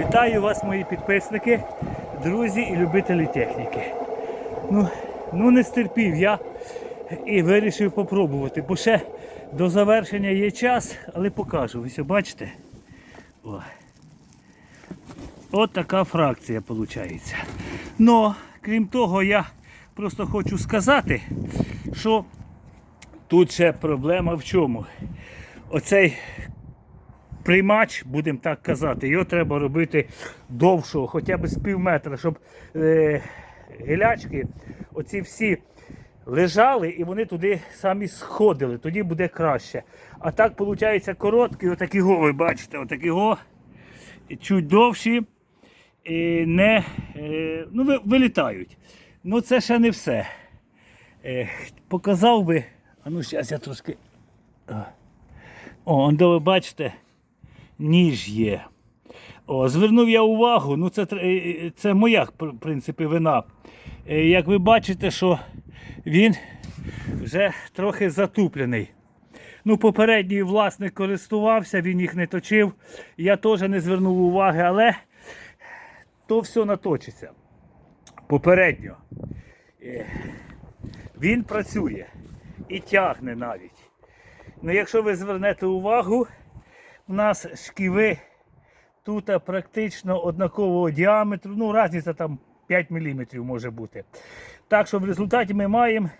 Вітаю вас, мої підписники, друзі і любителі техніки. Ну, ну не стерпів я і вирішив попробувати, бо ще до завершення є час, але покажу. Ось бачите? О. От така фракція виходить. Но, крім того, я просто хочу сказати, що тут ще проблема в чому. Оцей приймач, будемо так казати, його треба робити довшого, хоча б з пів метра, щоб е, гілячки, оці всі лежали і вони туди самі сходили, тоді буде краще. А так, виходить, короткий, отакі го, ви бачите, отакі го, чуть довші, і не е, ну, вилітають. Ну це ще не все. Е, показав би, а ну зараз я трошки. О, де ви бачите, ніж є. О, звернув я увагу, ну це, е, е, це моя в принципі, вина. Е, Як ви бачите, що він вже трохи затуплений. Ну, попередній власник користувався, він їх не точив. Я теж не звернув уваги, але то все наточиться. Попередньо. Він працює і тягне навіть. Ну, якщо ви звернете увагу, у нас шківи тут практично однакового діаметру, ну, різниця там 5 мм може бути. Так що в результаті ми маємо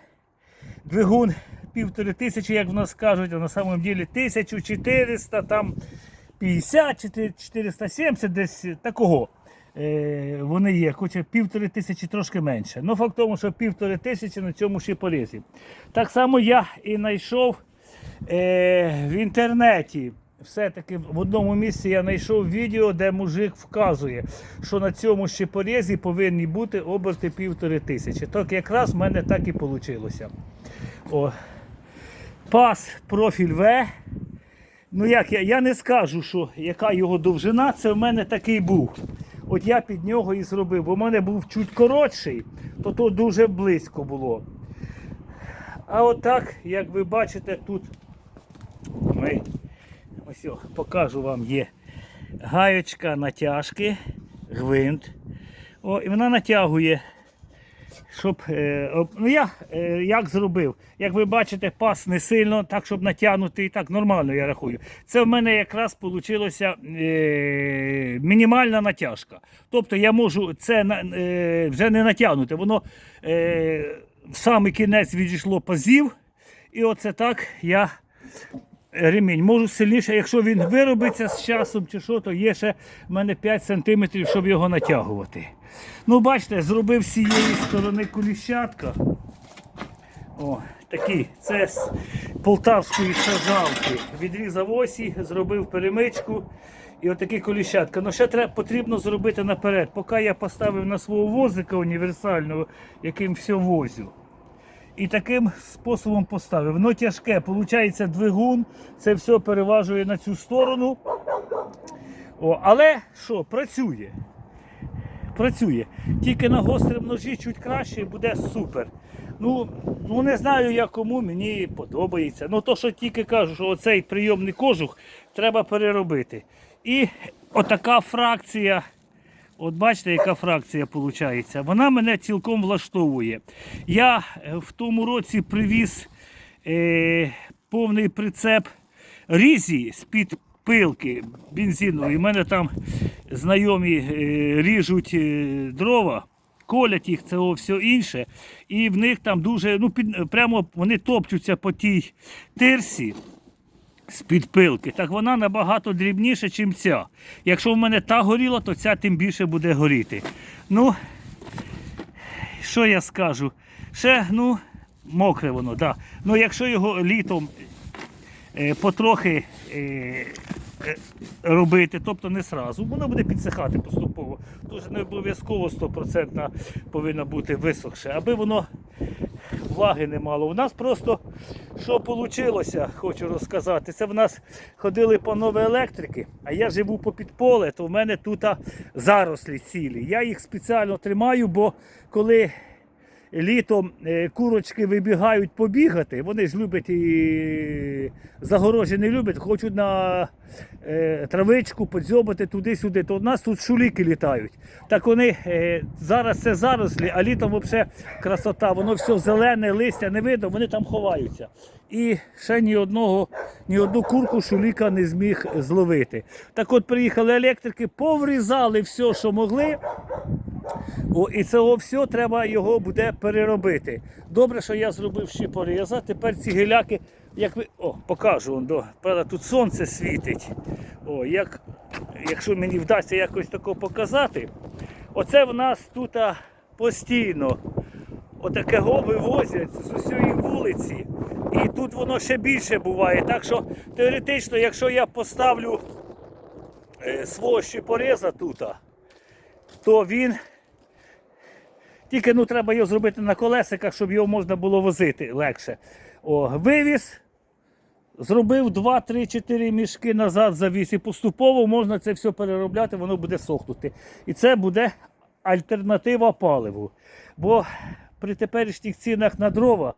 двигун півтори тисячі, як в нас кажуть, а на самом ділі 1400, там 50, 470, десь такого. Е, вони є, хоча півтори тисячі трошки менше. Ну, факт тому, що півтори тисячі на цьому шипорізі. Так само я і знайшов е, в інтернеті. Все-таки в одному місці я знайшов відео, де мужик вказує, що на цьому щепорезі повинні бути оберти півтори тисячі. Так якраз в мене так і вийшло. О. Пас профіль В. Ну як я, я не скажу, що яка його довжина, це в мене такий був. От я під нього і зробив, бо в мене був чуть коротший, то то дуже близько було. А отак, як ви бачите, тут ми ось о, покажу вам є гаєчка натяжки, гвинт. О, і вона натягує. Щоб, е, ну я е, як зробив? Як ви бачите, пас не сильно, так щоб натягнути, і так нормально я рахую. Це в мене якраз вийшла е, мінімальна натяжка. Тобто я можу це е, вже не натягнути. Воно е, в самий кінець відійшло пазів. І оце так я ремінь. Можу сильніше, якщо він виробиться з часом чи що, то є ще в мене 5 см, щоб його натягувати. Ну, бачите, зробив з цієї сторони коліщатка. О, такі. Це з полтавської сажалки. Відрізав осі, зробив перемичку. І отакі коліщатка. Ну ще треба, потрібно зробити наперед. Поки я поставив на свого возика універсального, яким все возю. І таким способом поставив. Воно тяжке, виходить двигун, це все переважує на цю сторону. О, але що, працює. Працює. Тільки на гострому ножі чуть краще буде супер. Ну, ну не знаю я кому, мені подобається. Ну то, що тільки кажу, що оцей прийомний кожух треба переробити. І отака фракція. От бачите, яка фракція виходить. Вона мене цілком влаштовує. Я е, в тому році привіз е, повний прицеп різі з-під пилки бензинової. У мене там знайомі е, ріжуть е, дрова. Колять їх, це все інше. І в них там дуже, ну, під, прямо вони топчуться по тій тирсі з-під пилки, так вона набагато дрібніша, ніж ця. Якщо в мене та горіла, то ця тим більше буде горіти. Ну, що я скажу? Ще, ну, мокре воно, да. Ну, якщо його літом е, потрохи е, е, робити, тобто не сразу, воно буде підсихати поступово. Дуже не обов'язково 100% повинно бути висохше, аби воно влаги не мало. У нас просто що вийшло, хочу розказати. Це в нас ходили панове електрики, а я живу по підполе, то в мене тут зарослі цілі. Я їх спеціально тримаю, бо коли літом е, курочки вибігають побігати, вони ж люблять і загорожі не люблять, хочуть на е, травичку подзьобати туди-сюди, то у нас тут шуліки літають. Так вони е, зараз це зарослі, а літом взагалі красота, воно все зелене, листя не видно, вони там ховаються. І ще ні одного, ні одну курку шуліка не зміг зловити. Так от приїхали електрики, поврізали все, що могли. О, і цього все треба його буде переробити. Добре, що я зробив ще поріза. Тепер ці гіляки, як ви. О, покажу вам. Правда, тут сонце світить. О, як, якщо мені вдасться якось тако показати, оце в нас тут постійно отакого вивозять з усієї вулиці. І тут воно ще більше буває. Так що теоретично, якщо я поставлю е, свого щепореза тут, то він. Тільки ну, треба його зробити на колесиках, щоб його можна було возити легше. О, вивіз, зробив 2-3-4 мішки назад завіз і поступово можна це все переробляти, воно буде сохнути. І це буде альтернатива паливу. Бо при теперішніх цінах на дрова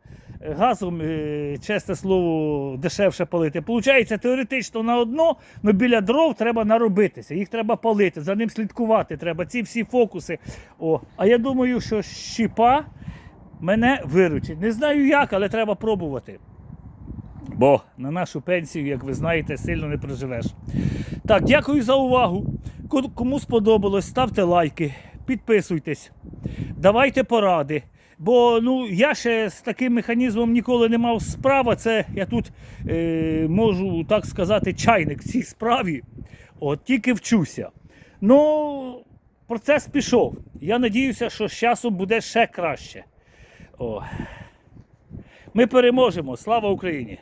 газом, е, чесне слово, дешевше палити. Получається, теоретично на одно, але біля дров треба наробитися. Їх треба палити, за ним слідкувати треба. Ці всі фокуси. О. А я думаю, що щіпа мене виручить. Не знаю як, але треба пробувати. Бо на нашу пенсію, як ви знаєте, сильно не проживеш. Так, дякую за увагу. Кому сподобалось, ставте лайки, підписуйтесь, давайте поради. Бо ну, я ще з таким механізмом ніколи не мав справи. Це я тут е, можу так сказати, чайник в цій справі. От тільки вчуся. Ну, процес пішов. Я надіюся, що з часом буде ще краще. О. Ми переможемо. Слава Україні!